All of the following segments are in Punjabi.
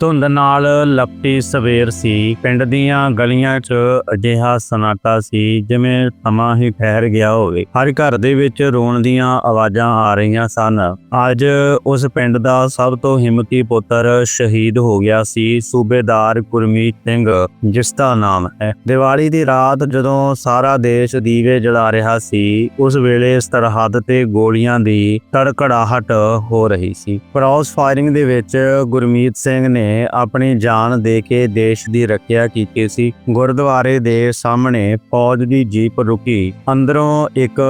ਧੁੰਦ ਨਾਲ ਲਪਟੀ ਸਵੇਰ ਸੀ। ਪਿੰਡ ਦੀਆਂ ਗਲੀਆਂ 'ਚ ਅਜਿਹਾ ਸਨਾਟਾ ਸੀ ਜਿਵੇਂ ਸਮਾਂ ਹੀ ਠਹਿਰ ਗਿਆ ਹੋਵੇ। ਹਰ ਘਰ ਦੇ ਵਿੱਚ ਰੋਣ ਦੀਆਂ ਆਵਾਜ਼ਾਂ ਆ ਰਹੀਆਂ ਸਨ। ਅੱਜ ਉਸ ਪਿੰਡ ਦਾ ਸਭ ਤੋਂ ਹਿੰਮਤੀ ਪੁੱਤਰ ਸ਼ਹੀਦ ਹੋ ਗਿਆ ਸੀ, ਸੂਬੇਦਾਰ ਗੁਰਮੀਤ ਸਿੰਘ, ਜਿਸ ਦਾ ਨਾਮ ਹੈ। ਦੀਵਾਲੀ ਦੀ ਰਾਤ ਜਦੋਂ ਸਾਰਾ ਦੇਸ਼ ਦੀਵੇ ਜਲਾ ਰਿਹਾ ਸੀ, ਉਸ ਵੇਲੇ ਸਰਹੱਦ ਤੇ ਗੋਲੀਆਂ ਦੀ ਤੜਕੜਾਹਟ ਹੋ ਰਹੀ ਸੀ। ਕ੍ਰਾਸ ਫਾਇਰਿੰਗ ਦੇ ਵਿੱਚ ਗੁਰਮੀਤ ਸਿੰਘ ਨੇ ਆਪਣੀ ਜਾਨ ਦੇ ਕੇ ਦੇਸ਼ ਦੀ ਰੱਖਿਆ ਕੀਤੀ ਸੀ। ਗੁਰਦੁਆਰੇ ਦੇ ਸਾਹਮਣੇ ਫੌਜ ਦੀ ਜੀਪ ਰੁਕੀ। ਅੰਦਰੋਂ ਇੱਕ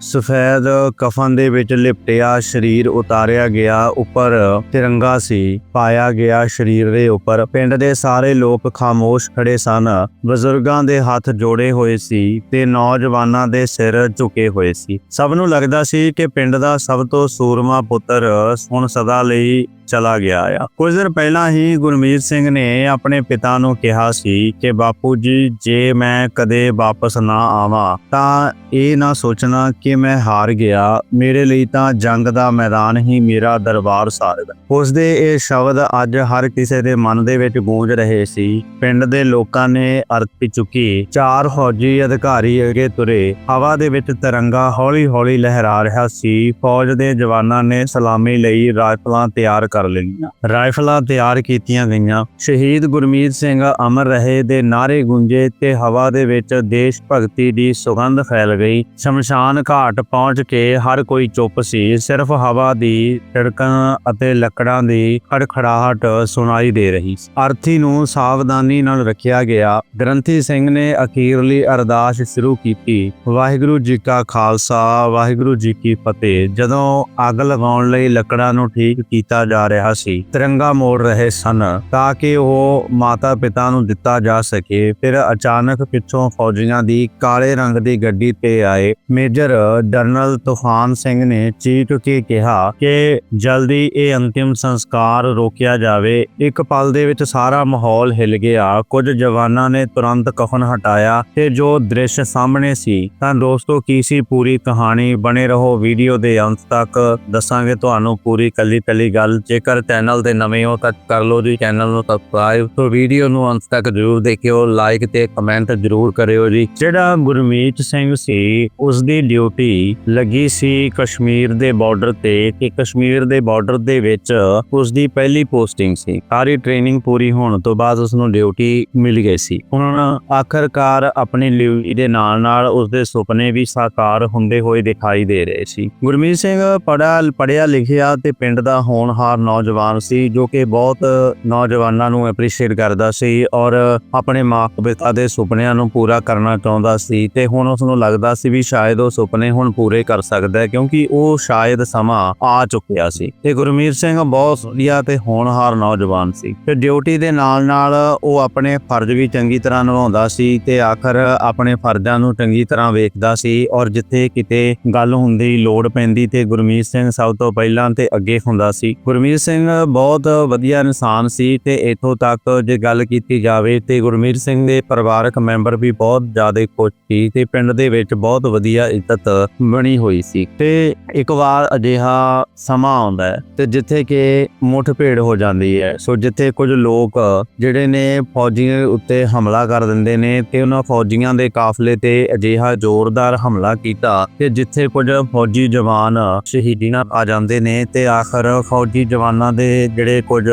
ਸਫੈਦ ਕਫਨ ਦੇ ਵਿੱਚ ਲਿਪਟਿਆ ਸਰੀਰ ਉਤਾਰਿਆ ਗਿਆ ਉੱਪਰ ਤਿਰੰਗਾ ਸੀ, ਪਾਇਆ ਗਿਆ ਸਰੀਰ ਦੇ ਉੱਪਰ। ਪਿੰਡ ਦੇ ਸਾਰੇ ਲੋਕ ਖਾਮੋਸ਼ ਖੜੇ ਸਨ। ਬਜ਼ੁਰਗਾਂ ਦੇ ਹੱਥ ਜੋੜੇ ਹੋਏ ਸੀ ਤੇ ਨੌਜਵਾਨਾਂ ਦੇ ਸਿਰ ਝੁਕੇ ਹੋਏ ਸੀ। ਸਭ ਨੂੰ ਲੱਗਦਾ ਸੀ ਕਿ ਪਿੰਡ ਦਾ ਸਭ ਤੋਂ ਸੂਰਮਾ ਪੁੱਤਰ ਹੁਣ ਸਦਾ ਲਈ ਚਲਾ ਗਿਆ ਆ। ਕੁਝ ਦਿਨ ਪਹਿਲਾਂ ਹੀ ਗੁਰਮੀਤ ਸਿੰਘ ਨੇ ਆਪਣੇ ਪਿਤਾ ਨੂੰ ਕਿਹਾ ਸੀ ਕਿ, ਬਾਪੂ ਜੀ, ਜੇ ਮੈਂ ਕਦੇ ਵਾਪਸ ਨਾ ਆਵਾਂ, ਤਾਂ ਇਹ ਨਾ ਸੋਚਣਾ ਕਿ ਮੈਂ ਹਾਰ ਗਿਆ। ਮੇਰੇ ਲਈ ਤਾਂ ਜੰਗ ਦਾ ਮੈਦਾਨ ਹੀ ਮੇਰਾ ਦਰਬਾਰ ਸਾਰਦਾ ਹੈ ਉਸ ਦੇ ਇਹ ਸ਼ਬਦ ਅੱਜ ਹਰ ਕਿਸੇ ਦੇ ਮਨ ਦੇ ਵਿੱਚ ਗੂੰਜ ਰਹੇ ਸੀ। ਪਿੰਡ ਦੇ ਲੋਕਾਂ ਨੇ ਅਰਥ ਚੁੱਕੀ, ਚਾਰ ਫੌਜੀ ਅਧਿਕਾਰੀ ਅੱਗੇ ਤੁਰੇ। ਹਵਾ ਦੇ ਵਿੱਚ ਤਿਰੰਗਾ ਹੌਲੀ-ਹੌਲੀ ਲਹਿਰਾ ਰਿਹਾ ਸੀ। ਫੌਜ ਦੇ ਜਵਾਨਾਂ ਨੇ ਸਲਾਮੀ ਲਈ ਰਾਈਫਲਾਂ ਤਿਆਰ ਕਰ ਲਈਆਂ। ਰਾਈਫਲਾਂ ਤਿਆਰ ਕੀਤੀਆਂ ਗਈਆਂ। ਸ਼ਹੀਦ ਗੁਰਮੀਤ ਸਿੰਘ ਅਮਰ ਰਹੇ ਦੇ ਨਾਰੇ ਗੂੰਜੇ ਤੇ ਹਵਾ ਦੇ ਵਿੱਚ ਦੇਸ਼ ਭਗਤੀ ਦੀ ਸੁਗੰਧ ਫੈਲ ਗਈ। ਸ਼ਮਸ਼ਾਨ ਘਾਟ ਪਹੁੰਚ ਕੇ ਹਰ ਕੋਈ ਚੁੱਪ ਸੀ। ਸਿਰਫ ਹਵਾ ਦੀ ਟੜਕਾਂ ਅਤੇ ਲੱਕੜਾਂ ਦੀ ਖੜਖੜਾਹਟ ਸੁਣਾਈ ਦੇ ਰਹੀ। ਸੀ ਅਰਥੀ ਨੂੰ ਸਾਵਧਾਨੀ ਨਾਲ ਰੱਖਿਆ ਗਿਆ। ਗ੍ਰੰਥੀ ਸਿੰਘ ਨੇ ਅਖੀਰਲੀ ਅਰਦਾਸ ਸ਼ੁਰੂ ਕੀਤੀ। ਵਾਹਿਗੁਰੂ ਜੀ ਕਾ ਖਾਲਸਾ, ਵਾਹਿਗੁਰੂ ਜੀ ਕੀ ਫਤਿਹ। ਜਦੋਂ ਅੱਗ ਲਗਾਉਣ ਲਈ ਲੱਕੜਾਂ ਨੂੰ ਠੀਕ ਕੀਤਾ ਜਾ ਰਿਹਾ ਸੀ। ਤਿਰੰਗਾ ਮੋੜ ਰਹੇ ਸਨ ਤਾਂ ਕਿ ਉਹ ਮਾਤਾ ਪਿਤਾ ਨੂੰ ਦਿੱਤਾ ਜਾ ਸਕੇ। ਫਿਰ ਅਚਾਨਕ ਪਿੱਛੋਂ ਫੌਜੀਆਂ ਦੀ ਕਾਲੇ ਰੰਗ ਦੀ ਗੱਡੀ ਤੇ ਆਏ। ਮੇਜਰ ਜਨਰਲ ਤੂਫਾਨ ਸਿੰਘ ਨੇ ਚੀਕ ਕੇ ਕਿਹਾ ਕਿ ਜਲਦੀ ਇਹ ਅੰਤਿਮ ਸੰਸਕਾਰ ਰੋਕਿਆ ਜਾਵੇ। ਇੱਕ ਪਲ ਦੇ ਵਿੱਚ ਸਾਰਾ ਮਾਹੌਲ ਹਿਲ ਗਿਆ। ਕੁਝ ਜਵਾਨਾਂ ਨੇ ਤੁਰੰਤ ਕਫਨ ਹਟਾਇਆ ਤੇ ਜੋ ਦ੍ਰਿਸ਼ ਸਾਹਮਣੇ ਸੀ। ਤਾਂ ਦੋਸਤੋ, ਕੀ ਸੀ ਪੂਰੀ ਕਹਾਣੀ? ਬਣੇ ਰਹੋ ਵੀਡੀਓ ਦੇ ਅੰਤ ਤੱਕ। ਦੱਸਾਂਗੇ ਤੁਹਾਨੂੰ ਪੂਰੀ ਕੱਲੀ ਕੱਲੀ ਗੱਲ ਜੇਕਰ ਚੈਨਲ ਦੇ ਨਵੇਂ ਹੋ ਤਾਂ ਕਰ ਲਓ ਜੀ ਚੈਨਲ ਨੂੰ ਸਬਸਕ੍ਰਾਈਬ ਤੋਂ ਵੀਡੀਓ ਨੂੰ ਅੰਤ ਤੱਕ ਜ਼ਰੂਰ ਦੇਖਿਓ ਲਾਈਕ ਤੇ ਕਮੈਂਟ ਜ਼ਰੂਰ ਕਰਿਓ ਜੀ। ਜਿਹੜਾ ਗੁਰਮੀਤ ਸਿੰਘ ਸੀ ਉਸ ਦੀ ਡਿਊਟੀ ਲੱਗੀ ਸੀ ਕਸ਼ਮੀਰ ਦੇ ਬਾਰਡਰ ਤੇ ਕਿ ਕਸ਼ਮੀਰ ਦੇ ਬਾਰਡਰ ਦੇ ਵਿੱਚ ਉਸ ਦੀ ਪਹਿਲੀ ਪੋਸਟਿੰਗ ਸੀ। ਸਾਰੀ ਟ੍ਰੇਨਿੰਗ ਪੂਰੀ ਹੋਣ ਤੋਂ ਬਾਅਦ ਉਸ ਨੂੰ ਡਿਊਟੀ ਮਿਲ ਗਈ ਸੀ। ਹੁਣ ਆਖਰਕਾਰ ਆਪਣੀ ਡਿਊਟੀ ਦੇ ਨਾਲ ਨਾਲ ਉਸ ਦੇ ਸੁਪਨੇ ਵੀ ਸਾਕਾਰ ਹੁੰਦੇ ਹੋਏ ਦਿਖਾਈ ਦੇ ਰਹੇ ਸੀ। ਗੁਰਮੀਤ ਸਿੰਘ ਪੜ੍ਹਾ ਪੜਿਆ ਲਿਖਿਆ ਤੇ ਪਿੰਡ ਦਾ ਹੋਣਹਾਰ ਨੌਜਵਾਨ ਸੀ ਜੋ ਕਿ ਬਹੁਤ ਨੌਜਵਾਨਾਂ ਨੂੰ ਐਪਰੀਸ਼ੀਏਟ ਕਰਦਾ ਸੀ ਔਰ ਆਪਣੇ ਮਾਪੇ ਪਿਤਾ ਦੇ ਸੁਪਨਿਆਂ ਨੂੰ ਪੂਰਾ ਕਰਨਾ ਚਾਹੁੰਦਾ ਸੀ ਤੇ ਹੁਣ ਉਸ ਨੂੰ ਲੱਗਦਾ ਸੀ ਵੀ ਸ਼ਾਇਦ ਉਹ ਸੁਪਨੇ ਹੁਣ ਪੂਰੇ ਕਰ ਸਕਦਾ ਹੈ ਕਿਉਂਕਿ ਉਹ ਸ਼ਾਇਦ ਸਮਾਂ ਆ ਚੁੱਕਿਆ ਸੀ। ਤੇ ਗੁਰਮੀਤ ਸਿੰਘ ਬਹੁਤ ਵਧੀਆ ਤੇ ਹੋਣਹਾਰ ਨੌਜਵਾਨ ਸੀ। ਤੇ ਡਿਊਟੀ ਦੇ ਨਾਲ ਨਾਲ ਉਹ ਆਪਣੇ ਫਰਜ਼ ਵੀ ਚੰਗੀ ਤਰ੍ਹਾਂ ਨਿਭਾਉਂਦਾ ਸੀ ਤੇ ਆਖਰ ਆਪਣੇ ਫਰਜ਼ਾਂ ਨੂੰ ਚੰਗੀ ਤਰ੍ਹਾਂ ਵੇਖਦਾ ਸੀ ਔਰ ਜਿੱਥੇ ਕਿਤੇ ਗੱਲ ਹੁੰਦੀ, ਲੋੜ ਪੈਂਦੀ ਤੇ ਗੁਰਮੀਤ ਸਿੰਘ ਸਭ ਤੋਂ ਪਹਿਲਾਂ ਤੇ ਅੱਗੇ ਹੁੰਦਾ ਸੀ। ਗੁਰਮੀਤ ਸਿੰਘ ਬਹੁਤ ਵਧੀਆ ਇਨਸਾਨ ਸੀ ਤੇ ਇਥੋਂ ਤੱਕ ਜੇ ਗੱਲ ਕੀਤੀ ਜਾਵੇ ਤੇ ਗੁਰਮੀਤ ਸਿੰਘ ਦੇ ਪਰਿਵਾਰਕ ਮੈਂਬਰ ਵੀ ਬਹੁਤ ਜ਼ਿਆਦਾ ਖੁਸ਼ ਸੀ ਤੇ ਪਿੰਡ ਦੇ ਵਿੱਚ ਬਹੁਤ ਵਧੀਆ ਇੱਜ਼ਤ ਬਣੀ ਹੋਈ ਸੀ। ਤੇ ਇੱਕ ਵਾਰ ਅਜਿਹਾ ਸਮਾਂ ਆਉਂਦਾ ਹੈ ਤੇ ਜਿੱਥੇ ਕਿ ਮੁੱਠਭੇੜ ਹੋ ਜਾਂਦੀ ਹੈ। ਸੋ ਜਿੱਥੇ ਕੁਝ ਲੋਕ ਜਿਹੜੇ ਨੇ ਫੌਜੀਆਂ ਉੱਤੇ ਹਮਲਾ ਕਰ ਦਿੰਦੇ ਨੇ ਤੇ ਉਹਨਾਂ ਫੌਜੀਆਂ ਦੇ ਕਾਫਲੇ ਤੇ ਅਜਿਹਾ ਜ਼ੋਰਦਾਰ ਹਮਲਾ ਕੀਤਾ ਕਿ ਜਿੱਥੇ ਕੁਝ ਫੌਜੀ ਜਵਾਨ ਸ਼ਹੀਦੀ ਨਾਲ ਆ ਜਾਂਦੇ ਨੇ ਤੇ ਆਖਰ ਫੌਜੀ ਜਵਾਨਾਂ ਦੇ ਜਿਹੜੇ ਕੁਝ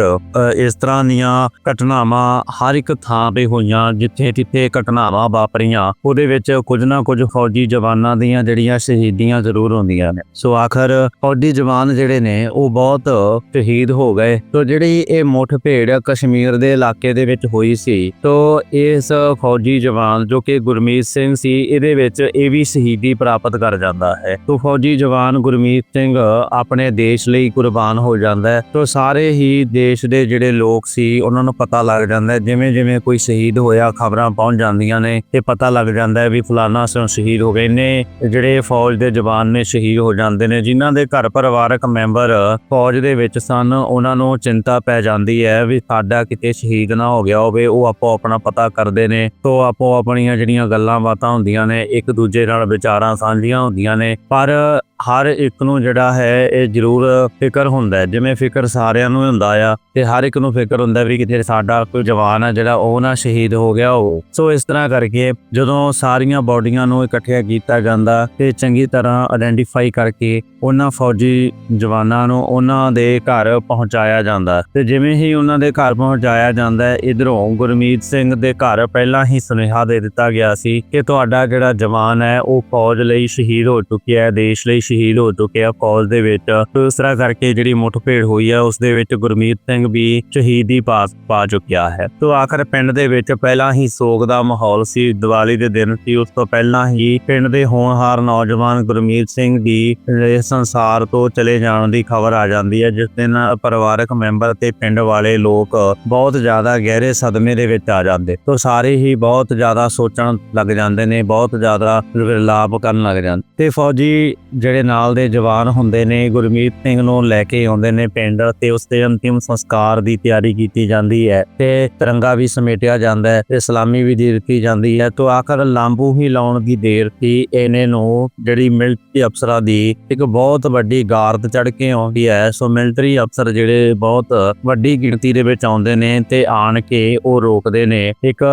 ਇਸ ਤਰ੍ਹਾਂ ਦੀਆਂ ਘਟਨਾਵਾਂ ਹਰ ਇੱਕ ਥਾਂ ਤੇ ਹੋਈਆਂ, ਜਿੱਥੇ ਜਿੱਥੇ ਘਟਨਾਵਾਂ ਵਾਪਰੀਆਂ, ਉਹਦੇ ਵਿੱਚ ਕੁਝ ਨਾ ਕੁਝ ਫੌਜੀ ਜਵਾਨਾਂ ਦੀਆਂ ਜਿਹੜੀਆਂ ਸ਼ਹੀਦੀਆਂ ਜ਼ਰੂਰ ਹੁੰਦੀਆਂ ਨੇ। ਸੋ ਆਖਰ ਫੌਜੀ ਜਵਾਨ ਜਿਹੜੇ ਨੇ, ਉਹ ਬਹੁਤ ਸ਼ਹੀਦ ਹੋ ਗਏ। ਸੋ ਜਿਹੜੀ ਇਹ ਮੁੱਠ ਭੇੜ ਕਸ਼ਮੀਰ ਦੇ ਇਲਾਕੇ ਦੇ ਵਿੱਚ ਹੋਈ ਸੀ, ਤੋ ਇਸ ਫੌਜੀ ਜਵਾਨ ਜੋ ਕਿ ਗੁਰਮੀਤ ਸਿੰਘ ਸੀ, ਇਹਦੇ ਵਿੱਚ ਇਹ ਵੀ ਸ਼ਹੀਦੀ ਪ੍ਰਾਪਤ ਕਰ ਜਾਂਦਾ ਹੈ। ਤੋ ਫੌਜੀ ਜਵਾਨ ਗੁਰਮੀਤ ਸਿੰਘ ਆਪਣੇ ਦੇਸ਼ ਲਈ ਕੁਰਬਾਨ ਹੋ ਜਾਂਦਾ ਹੈ ਤੋ ਸਾਰੇ ਹੀ ਦੇਸ਼ ਦੇ ਜਿਹੜੇ ਲੋਕ ਸੀ, ਉਹਨਾਂ ਨੂੰ ਪਤਾ ਲੱਗ ਜਾਂਦਾ ਜਿਵੇਂ ਜਿਵੇਂ ਕੋਈ ਸ਼ਹੀਦ ਹੋਇਆ, ਖਬਰਾਂ ਪਹੁੰਚ ਜਾਂਦੀਆਂ ਨੇ ਤੇ ਪਤਾ ਲੱਗ ਜਾਂਦਾ ਹੈ ਵੀ ਫਲਾਣਾ ਸ, ਸ਼ਹੀਦ ਹੋ ਗਏ ਨੇ। ਜਿਹੜੇ ਫੌਜ ਦੇ ਜਵਾਨ ਨੇ, ਸ਼ਹੀਦ ਹੋ ਜਾਂਦੇ ਨੇ। ਜਿਨ੍ਹਾਂ ਦੇ ਘਰ ਪਰਿਵਾਰਕ ਮੈਂਬਰ ਫੌਜ ਦੇ ਵਿੱਚ ਸਨ, ਉਹਨਾਂ ਨੂੰ ਚਿੰਤਾ ਪੈ ਜਾਂਦੀ ਹੈ ਵੀ ਸਾਡਾ ਕਿਤੇ ਸ਼ਹੀਦ ਨਾ ਹੋ ਗਿਆ ਹੋਵੇ। ਉਹ ਆਪੋ ਆਪਣਾ ਪਤਾ ਕਰਦੇ ਨੇ। ਤੋਂ ਆਪੋ ਆਪਣੀਆਂ ਜਿਹੜੀਆਂ ਗੱਲਾਂ ਬਾਤਾਂ ਹੁੰਦੀਆਂ ਨੇ, ਇੱਕ ਦੂਜੇ ਨਾਲ ਵਿਚਾਰਾਂ ਸਾਂਝੀਆਂ ਹੁੰਦੀਆਂ ਨੇ। ਪਰ ਹਰ ਇੱਕ ਨੂੰ ਜਿਹੜਾ ਹੈ, ਇਹ ਜ਼ਰੂਰ ਫਿਕਰ ਹੁੰਦਾ ਹੈ। ਜਿਵੇਂ ਫਿਕਰ ਸਾਰਿਆਂ ਨੂੰ ਹੁੰਦਾ ਆ ਤੇ ਹਰ ਇੱਕ ਨੂੰ ਫਿਕਰ ਹੁੰਦਾ ਵੀ ਕਿਤੇ ਸਾਡਾ ਕੋਈ ਜਵਾਨ ਆ ਜਿਹੜਾ ਉਹ ਨਾ ਸ਼ਹੀਦ ਹੋ ਗਿਆ ਹੋ ਸੋ ਇਸ ਤਰ੍ਹਾਂ ਕਰਕੇ ਜਦੋਂ ਸਾਰੀਆਂ ਬਾਡੀਆਂ ਨੂੰ ਇਕੱਠਿਆਂ ਕੀਤਾ ਜਾਂਦਾ ਤੇ ਚੰਗੀ ਤਰ੍ਹਾਂ ਆਇਡੈਂਟੀਫਾਈ ਕਰਕੇ ਉਹਨਾਂ ਫੌਜੀ ਜਵਾਨਾਂ ਨੂੰ ਉਹਨਾਂ ਦੇ ਘਰ ਪਹੁੰਚਾਇਆ ਜਾਂਦਾ। ਤੇ ਜਿਵੇਂ ਹੀ ਉਹਨਾਂ ਦੇ ਘਰ ਪਹੁੰਚਾਇਆ ਜਾਂਦਾ ਹੈ ਇਧਰੋਂ ਗੁਰਮੀਤ ਸਿੰਘ ਦੇ ਘਰ ਪਹਿਲਾਂ ਹੀ ਸੁਨੇਹਾ ਦੇ ਦਿੱਤਾ ਗਿਆ ਸੀ ਕਿ ਤੁਹਾਡਾ ਜਿਹੜਾ ਜਵਾਨ ਹੈ, ਉਹ ਫੌਜ ਲਈ ਸ਼ਹੀਦ ਹੋ ਚੁੱਕਿਆ ਹੈ, ਦੇਸ਼ ਲਈ ਸ਼ਹੀਦ ਹੋ ਚੁੱਕੇ ਆ ਫੌਜ ਦੇ ਵਿੱਚ। ਤੇ ਉਸ ਤਰ੍ਹਾਂ ਕਰਕੇ ਜਿਹੜੀ ਮੁੱਠਭੇੜ ਹੋਈ ਹੈ ਉਸ ਦੇ ਵਿੱਚ ਗੁਰਮੀਤ ਸਿੰਘ ਵੀ ਸ਼ਹੀਦੀ ਪਾ ਪਾ ਚੁੱਕਿਆ ਹੈ। ਤੋਂ ਆਖਰ ਪਿੰਡ ਦੇ ਵਿੱਚ ਪਹਿਲਾਂ ਹੀ ਸੋਗ ਦਾ ਮਾਹੌਲ ਸੀ। ਦੀਵਾਲੀ ਦੇ ਦਿਨ ਸੀ, ਉਸ ਤੋਂ ਪਹਿਲਾਂ ਹੀ ਪਿੰਡ ਦੇ ਹੋਣਹਾਰ ਨੌਜਵਾਨ ਗੁਰਮੀਤ ਸਿੰਘ ਦੀ ਸੰਸਾਰ ਤੋਂ ਚਲੇ ਜਾਣ ਦੀ ਖਬਰ ਆ ਜਾਂਦੀ ਹੈ। ਜਿਸ ਦਿਨ ਪਰਿਵਾਰਕ ਮੈਂਬਰ ਤੇ ਪਿੰਡ ਵਾਲੇ ਲੋਕ ਬਹੁਤ ਜ਼ਿਆਦਾ ਗਹਿਰੇ ਸਦਮੇ ਦੇ ਵਿੱਚ ਆ ਜਾਂਦੇ। ਤੋਂ ਸਾਰੇ ਹੀ ਬਹੁਤ ਜ਼ਿਆਦਾ ਸੋਚਣ ਲੱਗ ਜਾਂਦੇ ਨੇ, ਬਹੁਤ ਜ਼ਿਆਦਾ ਵਿਰਲਾਪ ਕਰਨ ਲੱਗ ਜਾਂਦੇ। ਤੇ ਫੌਜੀ ਜਿਹੜੇ ਨਾਲ ਦੇ ਜਵਾਨ ਹੁੰਦੇ ਨੇ, ਗੁਰਮੀਤ ਸਿੰਘ ਨੂੰ ਲੈ ਕੇ ਆਉਂਦੇ ਨੇ ਪਿੰਡ ਤੇ ਉਸ ਦੇ ਅੰਤਿਮ ਸੰਸਕਾਰ ਦੀ ਤਿਆਰੀ ਕੀਤੀ ਜਾਂਦੀ ਹੈ ਤੇ ਤਿਰੰਗਾ ਵੀ ਸਮੇਟਿਆ ਜਾਂਦਾ ਹੈ ਤੇ ਸਲਾਮੀ ਵੀ ਦਿੱਤੀ ਜਾਂਦੀ ਹੈ ਤੋਂ ਆਖਰ ਲਾਂਬੂ ਹੀ ਲਾਉਣ ਦੀ ਦੇਰ ਸੀ। ਇਹਨੇ ਨੂੰ ਜਿਹੜੀ ਮਿਲਟਰੀ ਅਫਸਰਾਂ ਦੀ ਇੱਕ ਬਹੁਤ ਵੱਡੀ ਗਾਰਦ ਚੜ ਕੇ ਆਉਂਦੀ ਹੈ, ਸੋ ਮਿਲਟਰੀ ਅਫਸਰ ਜਿਹੜੇ ਬਹੁਤ ਵੱਡੀ ਗਿਣਤੀ ਦੇ ਵਿੱਚ ਆਉਂਦੇ ਨੇ ਤੇ ਆਣ ਕੇ ਉਹ ਰੋਕਦੇ ਨੇ। ਇੱਕ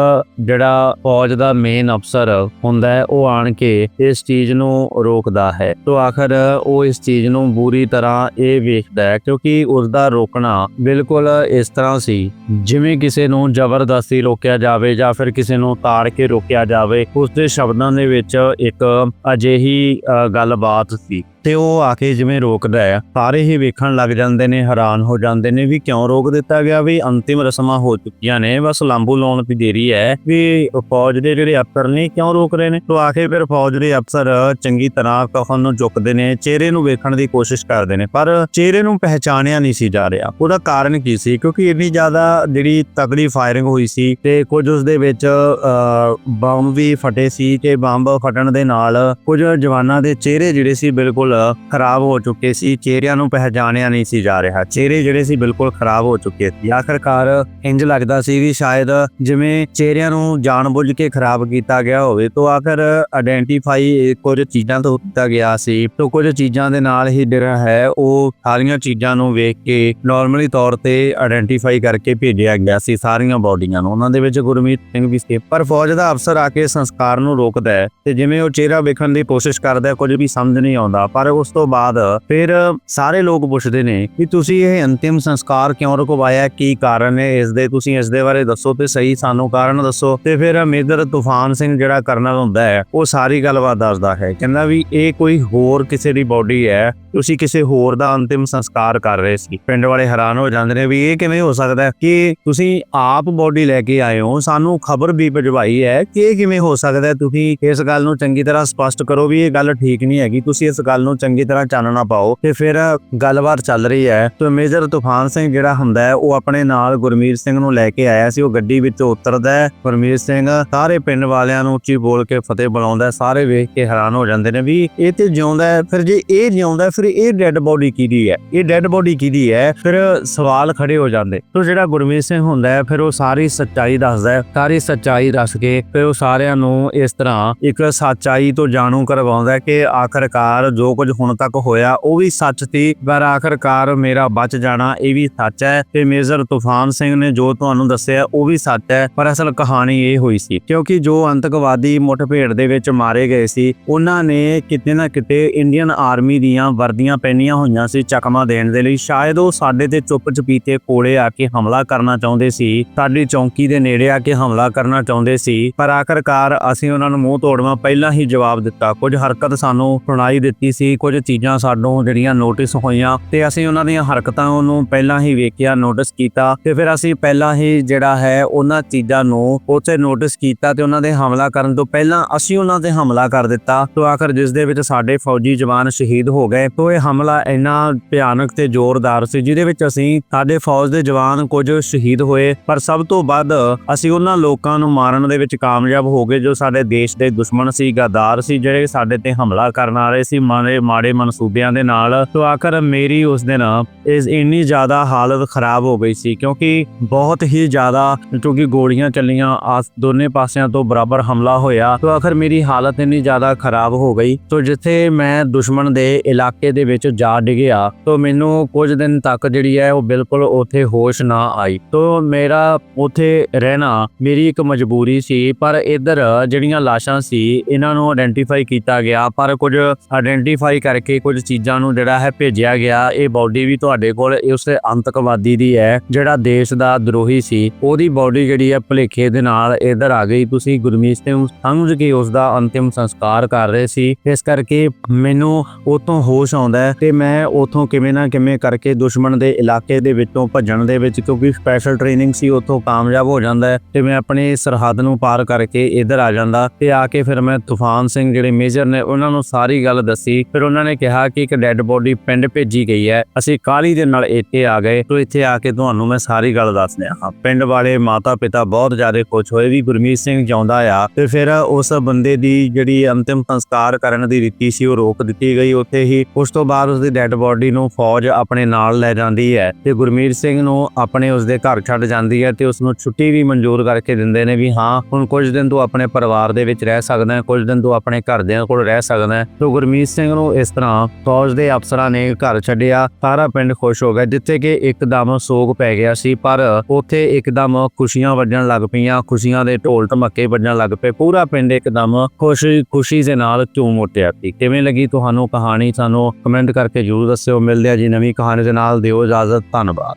ਜਿਹੜਾ ਫੌਜ ਦਾ ਮੇਨ ਅਫਸਰ ਹੁੰਦਾ ਹੈ, ਉਹ ਆਣ ਕੇ ਇਸ ਚੀਜ਼ ਨੂੰ ਰੋਕਦਾ ਹੈ। ਤੋਂ ਆਖਰ ਉਹ ਇਸ ਚੀਜ਼ ਨੂੰ ਬੁਰੀ ਤਰ੍ਹਾਂ ਇਹ ਵੇਖਦਾ ਹੈ ਕਿਉਂਕਿ ਉਸ ਦਾ ਰੋਕਣਾ ਬਿਲਕੁਲ ਇਸ ਤਰ੍ਹਾਂ ਸੀ। ਜਿਵੇਂ ਕਿਸੇ ਨੂੰ ਜ਼ਬਰਦਸਤੀ ਰੋਕਿਆ ਜਾਵੇ ਜਾਂ ਫਿਰ ਕਿਸੇ ਨੂੰ ਤਾੜ ਕੇ ਰੋਕਿਆ ਜਾਵੇ ਉਸ ਦੇ ਸ਼ਬਦਾਂ ਦੇ ਵਿੱਚ ਇੱਕ ਅਜਿਹੀ ਗੱਲਬਾਤ ਸੀ। ਤੇ ਉਹ ਆ ਕੇ ਜਿਵੇਂ ਰੋਕਦਾ ਹੈ ਸਾਰੇ ਹੀ ਵੇਖਣ ਲੱਗ ਜਾਂਦੇ ਨੇ ਹੈਰਾਨ ਹੋ ਜਾਂਦੇ ਨੇ ਵੀ ਕਿਉਂ ਰੋਕ ਦਿੱਤਾ ਗਿਆ? ਵੀ ਅੰਤਿਮ ਰਸਮਾਂ ਹੋ ਚੁੱਕੀਆਂ ਨੇ ਬਸ ਲਾਂਬੂ ਲਾਉਣ ਦੀ ਦੇਰੀ ਹੈ ਵੀ ਫੌਜ ਦੇ ਜਿਹੜੇ ਅਫਸਰ ਨੇ ਕਿਉਂ ਰੋਕ ਰਹੇ ਨੇ? ਤੋਂ ਆਖੇ ਫਿਰ ਫੌਜ ਦੇ ਅਫਸਰ ਚੰਗੀ ਤਰ੍ਹਾਂ ਕਫਨ ਨੂੰ ਚੁੱਕਦੇ ਨੇ ਚਿਹਰੇ ਨੂੰ ਵੇਖਣ ਦੀ ਕੋਸ਼ਿਸ਼ ਕਰਦੇ ਨੇ ਪਰ ਚਿਹਰੇ ਨੂੰ ਪਹਿਚਾਣਿਆ ਨਹੀਂ ਸੀ ਜਾ ਰਿਹਾ। ਉਹਦਾ ਕਾਰਨ ਕੀ ਸੀ? ਕਿਉਂਕਿ ਇੰਨੀ ਜ਼ਿਆਦਾ ਜਿਹੜੀ ਤਗੜੀ ਫਾਇਰਿੰਗ ਹੋਈ ਸੀ ਤੇ ਕੁਝ ਉਸ ਦੇ ਵਿੱਚ ਅ, ਬੰਬ ਵੀ ਫਟੇ ਸੀ ਤੇ ਬੰਬ ਫਟਣ ਦੇ ਨਾਲ ਕੁਝ ਜਵਾਨਾਂ ਦੇ ਚਿਹਰੇ ਜਿਹੜੇ ਸੀ ਬਿਲਕੁਲ ਖਰਾਬ ਹੋ ਚੁੱਕੇ ਸੀ, ਚਿਹਰਿਆਂ ਨੂੰ ਪਹਿਚਾਣਿਆ ਨਹੀਂ ਸੀ ਜਾ ਰਿਹਾ। ਚਿਹਰੇ ਜਿਹੜੇ ਸੀ ਬਿਲਕੁਲ ਖਰਾਬ ਹੋ ਚੁੱਕੇ ਸੀ। ਆਖਰਕਾਰ ਇੰਜ ਲੱਗਦਾ ਸੀ ਵੀ ਸ਼ਾਇਦ ਜਿਵੇਂ ਚਿਹਰਿਆਂ ਨੂੰ ਜਾਣਬੁੱਝ ਕੇ ਖਰਾਬ ਕੀਤਾ ਗਿਆ ਹੋਵੇ, ਤੋਂ ਆਖਰ ਆਇਡੈਂਟੀਫਾਈ ਕੁਝ ਚੀਜ਼ਾਂ ਤੋਂ ਕੀਤਾ ਗਿਆ ਸੀ। ਤੋਂ ਕੁਝ ਚੀਜ਼ਾਂ ਦੇ ਨਾਲ ਹੀ ਜਿਹੜਾ ਹੈ, ਉਹ ਸਾਰੀਆਂ ਚੀਜ਼ਾਂ ਨੂੰ ਵੇਖ ਕੇ ਨਾਰਮਲੀ ਤੌਰ ਤੇ ਆਇਡੈਂਟੀਫਾਈ ਕਰਕੇ ਭੇਜਿਆ ਗਿਆ ਸੀ ਸਾਰੀਆਂ ਬਾਡੀਆਂ ਨੂੰ। ਉਹਨਾਂ ਦੇ ਵਿੱਚ ਗੁਰਮੀਤ ਸਿੰਘ ਵੀ ਸੀ। ਪਰ ਫੌਜ ਦਾ ਅਫਸਰ ਆ ਕੇ ਸੰਸਕਾਰ ਨੂੰ ਰੋਕਦਾ ਹੈ ਤੇ ਜਿਵੇਂ ਉਹ ਚਿਹਰਾ ਵੇਖਣ ਦੀ ਕੋਸ਼ਿਸ਼ ਕਰਦਾ ਹੈ, ਕੁਝ ਵੀ ਸਮਝ ਨਹੀਂ ਆਉਂਦਾ। ਪਰ ਉਸ ਤੋਂ ਬਾਅਦ ਫਿਰ ਸਾਰੇ ਲੋਕ ਪੁੱਛਦੇ ਨੇ ਕਿ ਤੁਸੀਂ ਇਹ ਅੰਤਿਮ ਸੰਸਕਾਰ ਕਿਉਂ ਰੁਕਵਾਇਆ? ਕੀ ਕਾਰਨ ਹੈ ਇਸ ਦੇ? ਤੁਸੀਂ ਇਸ ਦੇ ਬਾਰੇ ਦੱਸੋ ਤੇ ਸਹੀ ਸਾਨੂੰ ਕਾਰਨ ਦੱਸੋ। ਤੇ ਫਿਰ ਮੇਜਰ ਤੂਫਾਨ ਸਿੰਘ ਜਿਹੜਾ ਕਰਨਲ ਹੁੰਦਾ ਹੈ, ਉਹ ਸਾਰੀ ਗੱਲਬਾਤ ਦੱਸਦਾ ਹੈ। ਕਹਿੰਦਾ ਵੀ ਇਹ ਕੋਈ ਹੋਰ ਕਿਸੇ ਦੀ ਬਾਡੀ ਹੈ, ਤੁਸੀਂ ਕਿਸੇ ਹੋਰ ਦਾ ਅੰਤਿਮ ਸੰਸਕਾਰ ਕਰ ਰਹੇ ਸੀ। ਪਿੰਡ ਵਾਲੇ ਹੈਰਾਨ ਹੋ ਜਾਂਦੇ ਨੇ ਵੀ ਇਹ ਕਿਵੇਂ ਹੋ ਸਕਦਾ ਕਿ ਤੁਸੀਂ ਆਪ ਬਾਡੀ ਲੈ ਕੇ ਆਏ ਹੋ, ਸਾਨੂੰ ਖਬਰ ਵੀ ਭਜਵਾਈ ਹੈ ਕਿ ਇਹ ਕਿਵੇਂ ਹੋ ਸਕਦਾ ਤੁਸੀਂ ਇਸ ਗੱਲ ਨੂੰ ਚੰਗੀ ਤਰ੍ਹਾਂ ਸਪਸ਼ਟ ਕਰੋ ਵੀ ਇਹ ਗੱਲ ਠੀਕ ਨਹੀਂ ਹੈਗੀ। ਤੁਸੀਂ ਇਸ ਗੱਲ ਨੂੰ ਚੰਗੀ ਤਰ੍ਹਾਂ ਚਾਨਣਾ ਪਾਓ ਤੇ ਫਿਰ ਗੱਲਬਾਤ ਚੱਲ ਰਹੀ ਹੈ। ਤੇ ਮੇਜਰ ਤੂਫਾਨ ਸਿੰਘ ਜਿਹੜਾ ਹੁੰਦਾ ਹੈ, ਉਹ ਆਪਣੇ ਨਾਲ ਗੁਰਮੀਤ ਸਿੰਘ ਨੂੰ ਲੈ ਕੇ ਆਇਆ ਸੀ। ਉਹ ਗੱਡੀ ਵਿੱਚੋਂ ਉਤਰਦਾ ਹੈ। ਗੁਰਮੀਤ ਸਿੰਘ ਸਾਰੇ ਪਿੰਡ ਵਾਲਿਆਂ ਨੂੰ ਉੱਚੀ ਬੋਲ ਕੇ ਫਤਿਹ ਬੁਲਾਉਂਦਾ ਸਾਰੇ ਵੇਖ ਕੇ ਹੈਰਾਨ ਹੋ ਜਾਂਦੇ ਨੇ ਵੀ ਇਹ ਤੇ ਜਿਉਂਦਾ ਹੈ। ਫਿਰ ਜੇ ਇਹ ਜਿਉਂਦਾ ਫਿਰ ਇਹ ਡੈੱਡ ਬੋਡੀ ਕਿਹਦੀ ਹੈ? ਇਹ ਡੈੱਡ ਬੋਡੀ ਕਿਹਦੀ ਹੈ? ਫਿਰ ਸਵਾਲ ਖੜੇ ਹੋ ਜਾਂਦੇ। ਤੋ ਜਿਹੜਾ ਗੁਰਮੀਤ ਸਿੰਘ ਹੁੰਦਾ ਹੈ, ਫਿਰ ਉਹ ਸਾਰੀ ਸੱਚਾਈ ਦੱਸਦਾ ਹੈ। ਸਾਰੀ ਸੱਚਾਈ ਦੱਸ ਕੇ ਫਿਰ ਉਹ ਸਾਰਿਆਂ ਨੂੰ ਇਸ ਤਰ੍ਹਾਂ ਇੱਕ ਸੱਚਾਈ ਤੋਂ ਜਾਣੂ ਕਰਵਾਉਂਦਾ ਕਿ ਆਖਰਕਾਰ ਜੋ ਕੁਝ ਹੁਣ ਤੱਕ ਹੋਇਆ, ਉਹ ਵੀ ਸੱਚ ਸੀ। ਪਰ ਆਖਰਕਾਰ ਮੇਰਾ ਬਚ ਜਾਣਾ ਇਹ ਵੀ ਸੱਚ ਹੈ ਤੇ ਮੇਜਰ ਤੂਫਾਨ ਸਿੰਘ ਨੇ ਜੋ ਤੁਹਾਨੂੰ ਦੱਸਿਆ, ਉਹ ਵੀ ਸੱਚ ਹੈ। ਪਰ ਅਸਲ ਕਹਾਣੀ ਇਹ ਹੋਈ ਸੀ, ਕਿਉਂਕਿ ਜੋ ਅੰਤਕਵਾਦੀ ਮੁੱਠਭੇੜ ਦੇ ਵਿੱਚ ਮਾਰੇ ਗਏ ਸੀ, ਉਹਨਾਂ ਨੇ ਕਿਤੇ ਨਾ ਕਿਤੇ ਇੰਡੀਅਨ ਆਰਮੀ ਦੀਆਂ ਵਰਦੀਆਂ ਪਹਿਨੀਆਂ ਹੋਈਆਂ ਸੀ ਚਕਮਾ ਦੇਣ ਦੇ ਲਈ। ਸ਼ਾਇਦ ਉਹ ਸਾਡੇ ਤੇ ਚੁੱਪ ਚਪੀਤੇ ਕੋਲੇ ਆ ਕੇ ਹਮਲਾ ਕਰਨਾ ਚਾਹੁੰਦੇ ਸੀ, ਸਾਡੀ ਚੌਂਕੀ ਦੇ ਨੇੜੇ ਆ ਕੇ ਹਮਲਾ ਕਰਨਾ ਚਾਹੁੰਦੇ ਸੀ। ਪਰ ਆਖਰਕਾਰ ਅਸੀਂ ਉਹਨਾਂ ਨੂੰ ਮੂੰਹ ਤੋੜਵਾ, ਪਹਿਲਾਂ ਹੀ ਜਵਾਬ ਦਿੱਤਾ। ਕੁਝ ਹਰਕਤ ਸਾਨੂੰ ਸੁਣਾਈ ਦਿੱਤੀ ਸੀ। ਕੁਝ ਚੀਜ਼ਾਂ ਸਾਨੂੰ ਜਿਹੜੀਆਂ ਨੋਟਿਸ ਹੋਈਆਂ ਤੇ ਅਸੀਂ ਉਹਨਾਂ ਦੀਆਂ ਹਰਕਤਾਂ ਨੂੰ ਪਹਿਲਾਂ ਹੀ ਵੇਖਿਆ ਨੋਟਿਸ ਕੀਤਾ ਤੇ ਫਿਰ ਅਸੀਂ ਪਹਿਲਾਂ ਹੀ ਜਿਹੜਾ ਹੈ ਉਹਨਾਂ ਚੀਜ਼ਾਂ ਨੂੰ ਉੱਥੇ ਨੋਟਿਸ ਕੀਤਾ ਤੇ ਉਹਨਾਂ ਦੇ ਹਮਲਾ ਕਰਨ ਤੋਂ ਪਹਿਲਾਂ ਅਸੀਂ ਉਹਨਾਂ ਤੇ ਹਮਲਾ ਕਰ ਦਿੱਤਾ ਤੋਂ ਆਖਰ ਜਿਸ ਦੇ ਵਿੱਚ ਸਾਡੇ ਫੌਜੀ ਜਵਾਨ ਸ਼ਹੀਦ ਹੋ ਗਏ। ਤੋਂ ਇਹ ਹਮਲਾ ਇੰਨਾ ਭਿਆਨਕ ਤੇ ਜ਼ੋਰਦਾਰ ਸੀ ਜਿਹਦੇ ਵਿੱਚ ਅਸੀਂ ਸਾਡੇ ਫੌਜ ਦੇ ਜਵਾਨ ਕੁਝ ਸ਼ਹੀਦ ਹੋਏ, ਪਰ ਸਭ ਤੋਂ ਵੱਧ ਅਸੀਂ ਉਹਨਾਂ ਲੋਕਾਂ ਨੂੰ ਮਾਰਨ ਦੇ ਵਿੱਚ ਕਾਮਯਾਬ ਹੋ ਗਏ ਜੋ ਸਾਡੇ ਦੇਸ਼ ਦੇ ਦੁਸ਼ਮਣ ਸੀ, ਗਦਾਰ ਸੀ, ਜਿਹੜੇ ਸਾਡੇ ਤੇ ਹਮਲਾ ਕਰਨ ਆ ਰਹੇ ਸੀ ਮਾਰੇ ਮਾੜੇ ਮਾੜੇ ਮਨਸੂਬਿਆਂ ਦੇ ਨਾਲ, ਤੋਂ ਆਖਰ ਮੇਰੀ ਉਸ ਦਿਨ ਇਸ ਇੰਨੀ ਜ਼ਿਆਦਾ ਹਾਲਤ ਖਰਾਬ ਹੋ ਗਈ ਸੀ, ਕਿਉਂਕਿ ਬਹੁਤ ਹੀ ਜ਼ਿਆਦਾ, ਕਿਉਂਕਿ ਗੋਲੀਆਂ ਚੱਲੀਆਂ, ਆਸ ਦੋਨੇ ਪਾਸਿਆਂ ਤੋਂ ਬਰਾਬਰ ਹਮਲਾ ਹੋਇਆ, ਤੋਂ ਆਖਰ ਮੇਰੀ ਹਾਲਤ ਇੰਨੀ ਜ਼ਿਆਦਾ ਖਰਾਬ ਹੋ ਗਈ, ਤੋਂ ਜਿੱਥੇ ਮੈਂ ਦੁਸ਼ਮਣ ਦੇ ਇਲਾਕੇ ਦੇ ਵਿੱਚ ਜਾ ਡਿਗਿਆ, ਤੋਂ ਮੈਨੂੰ ਕੁਝ ਦਿਨ ਤੱਕ ਜਿਹੜੀ ਹੈ ਉਹ ਬਿਲਕੁਲ ਉੱਥੇ ਹੋਸ਼ ਨਾ ਆਈ, ਤੋਂ ਮੇਰਾ ਉੱਥੇ ਰਹਿਣਾ ਮੇਰੀ ਇੱਕ ਮਜਬੂਰੀ ਸੀ, ਪਰ ਇੱਧਰ ਜਿਹੜੀਆਂ ਲਾਸ਼ਾਂ ਸੀ, ਇਹਨਾਂ ਨੂੰ ਆਇਡੈਂਟੀਫਾਈ ਕੀਤਾ ਗਿਆ, ਪਰ ਕੁਝ ਆਇਡੈਂਟੀਫਾਈ ਕਰਕੇ ਕੁਝ ਚੀਜ਼ਾਂ ਨੂੰ ਜਿਹੜਾ ਹੈ ਭੇਜਿਆ ਗਿਆ। ਇਹ ਬਾਡੀ ਵੀ ਤੁਹਾਡੇ ਕੋਲ ਉਸ ਅੰਤਕਵਾਦੀ ਦੀ ਹੈ, ਜਿਹੜਾ ਦੇਸ਼ ਦਾ ਦਰੋਹੀ ਸੀ। ਉਹਦੀ ਬਾਡੀ ਜਿਹੜੀ ਹੈ ਭਲੇਖੇ ਦੇ ਨਾਲ ਇੱਧਰ ਆ ਗਈ। ਤੁਸੀਂ ਗੁਰਮੀਤ ਸਿੰਘ ਸਮਝ ਕੇ ਉਸ ਦਾ ਅੰਤਿਮ ਸੰਸਕਾਰ ਕਰ ਰਹੇ ਸੀ। ਇਸ ਕਰਕੇ ਮੈਨੂੰ ਉਤੋਂ ਹੋਸ਼ ਆਉਂਦਾ ਹੈ ਤੇ ਮੈਂ ਉਥੋਂ ਕਿਵੇਂ ਨਾ ਕਿਵੇਂ ਕਰਕੇ ਦੁਸ਼ਮਣ ਦੇ ਇਲਾਕੇ ਦੇ ਵਿੱਚੋਂ ਭੱਜਣ ਦੇ ਵਿੱਚ, ਕਿਉਂਕਿ ਸਪੈਸ਼ਲ ਟ੍ਰੇਨਿੰਗ ਸੀ, ਉਥੋਂ ਕਾਮਯਾਬ ਹੋ ਜਾਂਦਾ ਹੈ ਤੇ ਮੈਂ ਆਪਣੀ ਸਰਹੱਦ ਨੂੰ ਪਾਰ ਕਰਕੇ ਇੱਧਰ ਆ ਜਾਂਦਾ। ਤੇ ਆ ਕੇ ਫਿਰ ਮੈਂ ਤੂਫਾਨ ਸਿੰਘ ਜਿਹੜੇ ਮੇਜਰ ਨੇ, ਉਹਨਾਂ ਨੂੰ ਸਾਰੀ ਗੱਲ ਦੱਸੀ। ਫਿਰ ਉਹਨਾਂ ਨੇ ਕਿਹਾ ਕਿ ਇੱਕ ਡੈੱਡ ਬੋਡੀ ਪਿੰਡ ਭੇਜੀ ਗਈ ਹੈ। ਅਸੀਂ ਕਾਲੀ ਦੇ ਨਾਲ ਇੱਥੇ ਆ ਗਏ। ਤੋਂ ਇੱਥੇ ਆ ਕੇ ਤੁਹਾਨੂੰ ਮੈਂ ਸਾਰੀ ਗੱਲ ਦੱਸ ਦਿਆਂ ਹਾਂ। ਪਿੰਡ ਵਾਲੇ ਮਾਤਾ ਪਿਤਾ ਬਹੁਤ ਜ਼ਿਆਦਾ ਖੁਸ਼ ਹੋਏ ਵੀ ਗੁਰਮੀਤ ਸਿੰਘ ਜਿਉਂਦਾ ਆ ਤੇ ਫਿਰ ਉਸ ਬੰਦੇ ਦੀ ਜਿਹੜੀ ਅੰਤਿਮ ਸੰਸਕਾਰ ਕਰਨ ਦੀ ਰੀਤੀ ਸੀ ਉਹ ਰੋਕ ਦਿੱਤੀ ਗਈ। ਉੱਥੇ ਹੀ ਉਸ ਤੋਂ ਬਾਅਦ ਉਸ ਦੀ ਡੈੱਡ ਬੋਡੀ ਨੂੰ ਫੌਜ ਆਪਣੇ ਨਾਲ ਲੈ ਜਾਂਦੀ ਹੈ ਤੇ ਗੁਰਮੀਤ ਸਿੰਘ ਨੂੰ ਆਪਣੇ ਉਸ ਦੇ ਘਰ ਛੱਡ ਜਾਂਦੀ ਹੈ ਤੇ ਉਸ ਨੂੰ ਛੁੱਟੀ ਵੀ ਮਨਜ਼ੂਰ ਕਰਕੇ ਦਿੰਦੇ ਨੇ ਵੀ ਹਾਂ, ਹੁਣ ਕੁਝ ਦਿਨ ਤੂੰ ਆਪਣੇ ਪਰਿਵਾਰ ਦੇ ਵਿੱਚ ਰਹਿ ਸਕਦਾ ਹੈ, ਕੁਝ ਦਿਨ ਤੂੰ ਆਪਣੇ ਘਰਦਿਆਂ ਕੋਲ ਰਹਿ ਸਕਦਾ ਹੈ। ਤੇ ਗੁਰਮੀਤ ਸਿੰਘ ਨੂੰ ਨੂੰ ਇਸ ਤਰ੍ਹਾਂ ਫੌਜ ਦੇ ਅਫਸਰਾਂ ਨੇ ਘਰ ਛੱਡਿਆ, ਸਾਰਾ ਪਿੰਡ ਖੁਸ਼ ਹੋ ਗਿਆ, ਜਿੱਥੇ ਕਿ ਇੱਕਦਮ ਸੋਗ ਪੈ ਗਿਆ ਸੀ, ਪਰ ਉੱਥੇ ਇੱਕਦਮ ਖੁਸ਼ੀਆਂ ਵੱਜਣ ਲੱਗ ਪਈਆਂ, ਖੁਸ਼ੀਆਂ ਦੇ ਢੋਲ ਧਮੱਕੇ ਵੱਜਣ ਲੱਗ ਪਏ, ਪੂਰਾ ਪਿੰਡ ਇੱਕਦਮ ਖੁਸ਼ੀ ਖੁਸ਼ੀ ਦੇ ਨਾਲ ਝੂਮ ਉੱਠਿਆ ਸੀ। ਕਿਵੇਂ ਲੱਗੀ ਤੁਹਾਨੂੰ ਕਹਾਣੀ ਸਾਨੂੰ ਕਮੈਂਟ ਕਰਕੇ ਜਰੂਰ ਦੱਸਿਓ, ਮਿਲਦੇ ਆ ਜੀ ਨਵੀਂ ਕਹਾਣੀ ਦੇ ਨਾਲ, ਦਿਓ ਇਜਾਜ਼ਤ, ਧੰਨਵਾਦ।